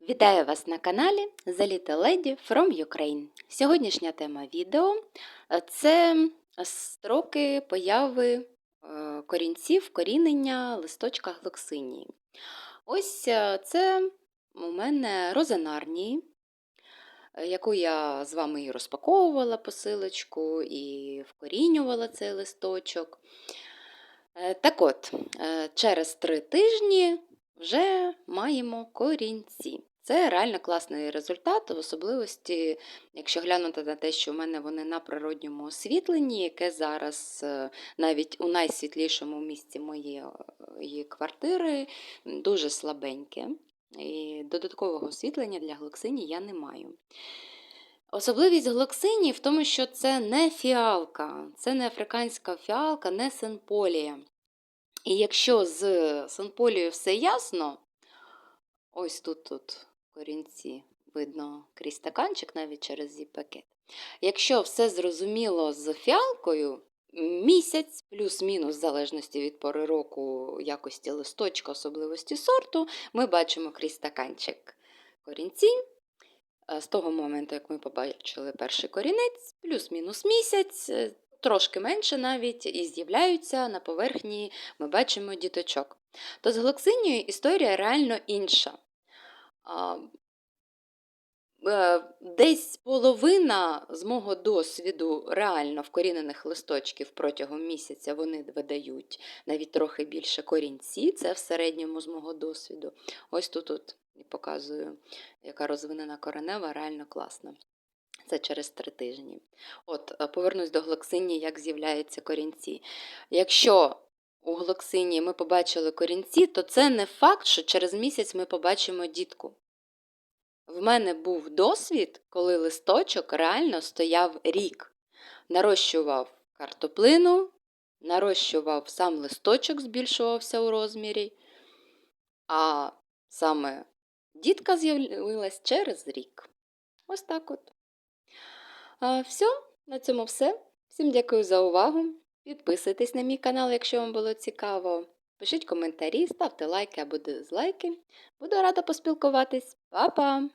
Вітаю вас на каналі The Little Lady from Ukraine. Сьогоднішня тема відео це строки появи е, корінців, корінення листочка глоксинії. Ось е, це у мене розенарнії, е, яку я з вами і розпаковувала посилочку, і вкорінювала цей листочок. Так от, через три тижні вже маємо корінці. Це реально класний результат, в особливості, якщо глянути на те, що в мене вони на природньому освітленні, яке зараз е, навіть у найсвітлішому місці моєї квартири дуже слабеньке. І додаткового освітлення для глоксині я не маю. Особливість глоксині в тому, що це не фіалка, це не африканська фіалка, не синполія. І якщо з синполією все ясно, ось тут, тут корінці видно крізь стаканчик навіть через зіп-пакет. Якщо все зрозуміло з фіалкою, місяць плюс-мінус, в залежності від пори року, якості листочка, особливості сорту, ми бачимо крізь стаканчик корінці. Е, З того моменту, як ми побачили перший корінець, плюс-мінус місяць, е, трошки менше навіть, і з'являються на поверхні, ми бачимо діточок. То з глоксинією історія реально інша. Е, Десь половина з мого досвіду реально вкорінених листочків протягом місяця вони видають навіть трохи більше корінці, це в середньому з мого досвіду. Ось тут от показую, яка розвинена коренева, реально класна. Це через три тижні. От, е, повернусь до глоксині, як з'являються корінці. Якщо у глоксині ми побачили корінці, то це не факт, що через місяць ми побачимо дітку. В мене був досвід, коли листочок реально стояв рік. Нарощував картоплину, нарощував сам листочок, збільшувався у розмірі, а саме дітка з'явилась через рік. Ось так от. А, все, на цьому все. Всім дякую за увагу. Підписуйтесь на мій канал, якщо вам було цікаво. Пишіть коментарі, ставте лайки або дизлайки. Буду рада поспілкуватись. Па-па!